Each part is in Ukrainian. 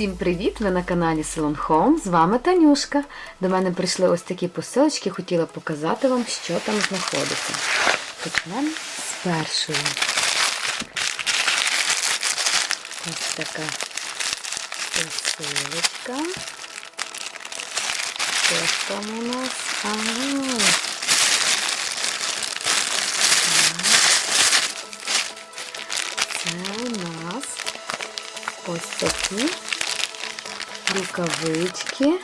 Всім привіт! Ви на каналі Salon Home. З вами Танюшка. До мене прийшли ось такі посилочки, хотіла показати вам, що там знаходиться. Почнемо з першої. Ось така посилочка. Що там у нас? Ага. Це у нас ось такі рукавички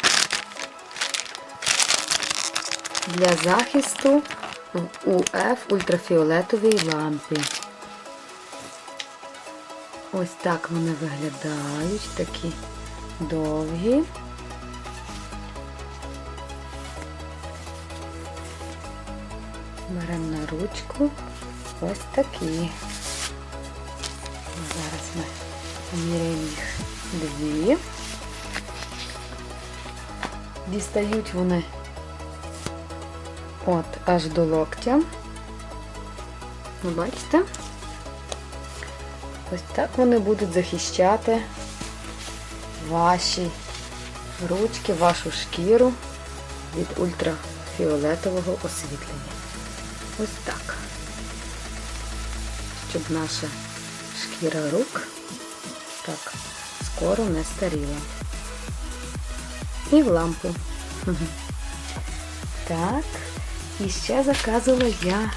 для захисту в УФ ультрафіолетовій лампі. Ось так вони виглядають, такі довгі. Беремо на ручку ось такі. Зараз ми поміряємо їх дві. Дістають вони от аж до локтя. Ви бачите? Ось так вони будуть захищати ваші ручки, вашу шкіру від ультрафіолетового освітлення. Ось так. Щоб наша шкіра рук так скоро не старіла. І в лампу. Так. І ще заказувала я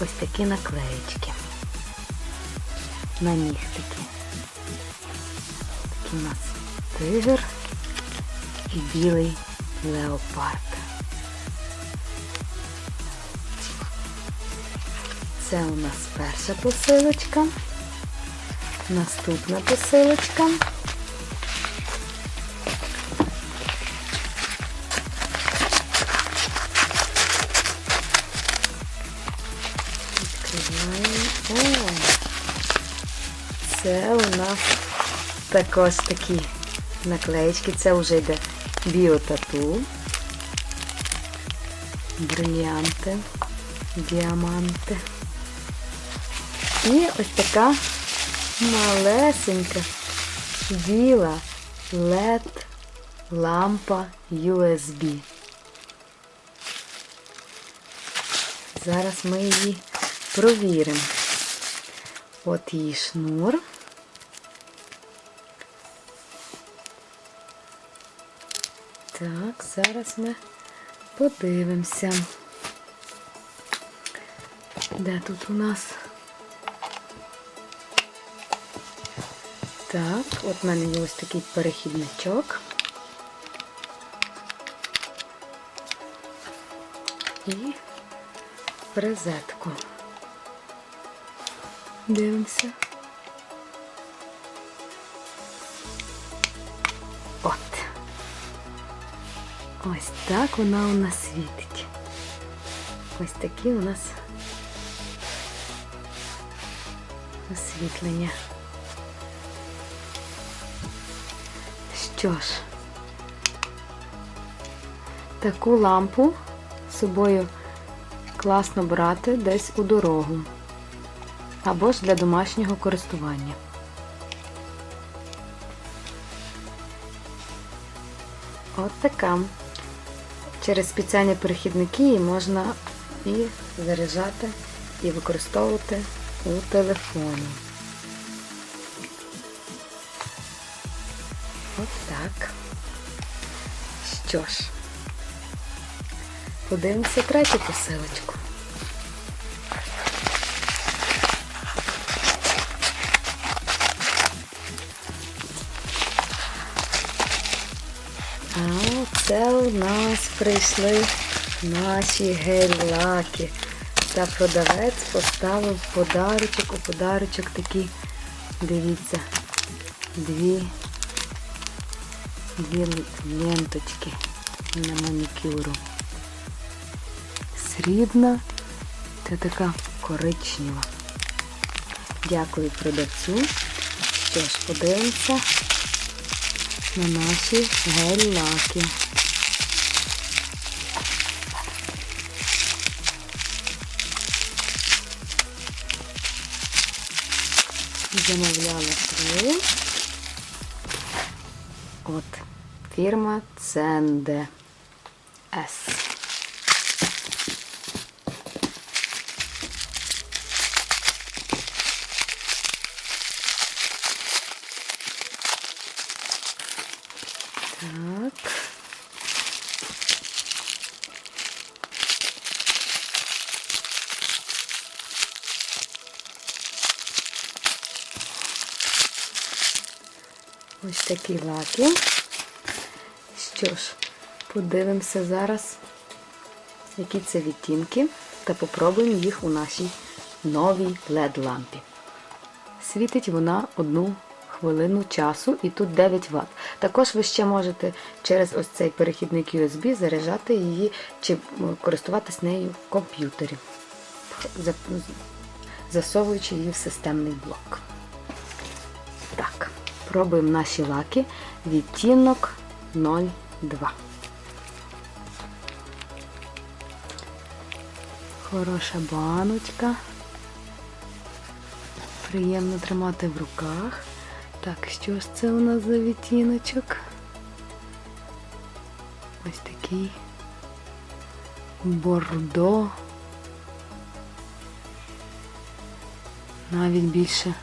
ось такі наклеєчки. На нігтики. Такий у нас тигр і білий леопард. Це у нас перша посилочка. Наступна посилочка. Це у нас також такі наклеїчки. Це вже йде біотату, брильянти, діаманти. І ось така малесенька біла LED лампа USB. Зараз ми її провіримо. От її шнур. Так, зараз ми подивимося. Де тут у нас? Так, от в мене є ось такий перехідничок. І розетку. Дивимося. От. Ось так вона у нас світить. Ось такі у нас освітлення. Що ж, таку лампу з собою класно брати десь у дорогу або ж для домашнього користування. От така. Через спеціальні перехідники її можна і заряджати, і використовувати у телефоні. От так. Що ж, подивимося третю посилочку. Прийшли наші гель-лаки. Та продавець поставив подарочок, у подарочок такі, дивіться, дві, дві ленточки на манікюру. Срібна та така коричнева. Дякую продавцю. Що ж, подивимося на наші гель-лаки. Замовляла три. От, фірма Ценде Так. Ось такі лаки. Що ж, подивимося зараз, які це відтінки, та попробуємо їх у нашій новій LED-лампі. Світить вона одну хвилину часу і тут 9 Вт. Також ви ще можете через ось цей перехідник USB заряджати її чи користуватись нею в комп'ютері, засовуючи її в системний блок. Так, пробуємо наші лаки. Відтінок 02. Хороша баночка. Приємно тримати в руках. Так, що ж це у нас за відтіночок? Ось такий бордо. Навіть більше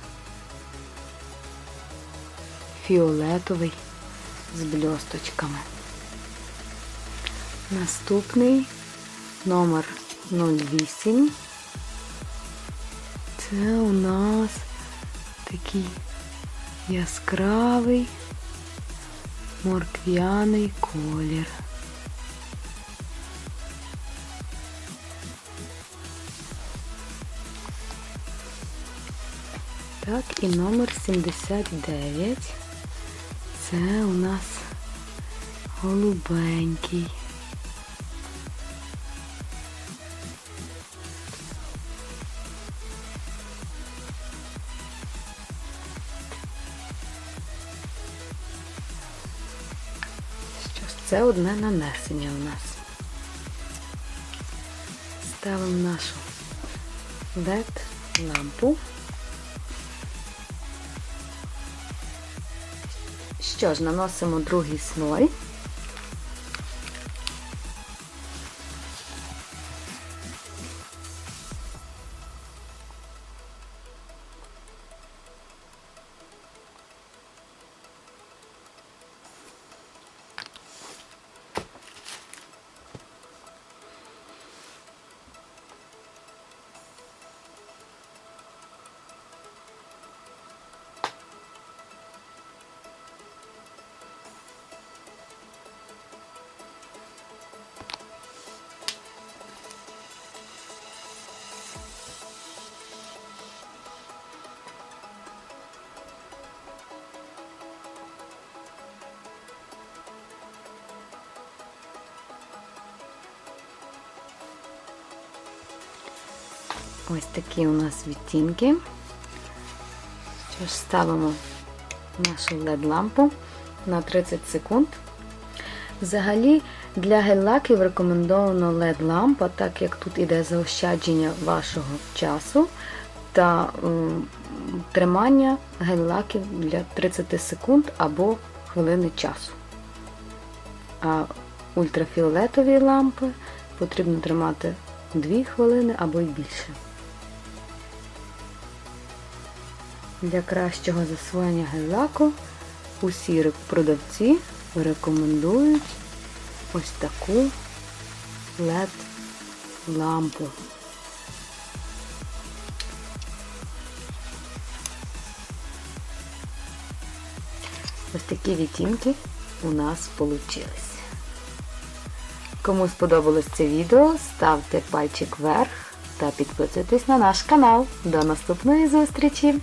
фіолетовий з бльосточками. Наступний номер 08. Це у нас такий яскравий морквяний колір. Так, і номер 79. Це у нас голубенький. Це одне нанесення у нас. Ставимо нашу LED лампу. Що ж, наносимо другий слой. Ось такі у нас відтінки. Що ж, ставимо нашу LED-лампу на 30 секунд. Взагалі, для гель-лаків рекомендовано LED-лампа, так як тут іде заощадження вашого часу та м, тримання гель-лаків для 30 секунд або хвилини часу. А ультрафіолетові лампи потрібно тримати 2 хвилини або й більше. Для кращого засвоєння гель-лаку усі продавці рекомендують ось таку LED-лампу. Ось такі відтінки у нас вийшли. Кому сподобалось це відео, ставте пальчик вверх та підписуйтесь на наш канал. До наступної зустрічі!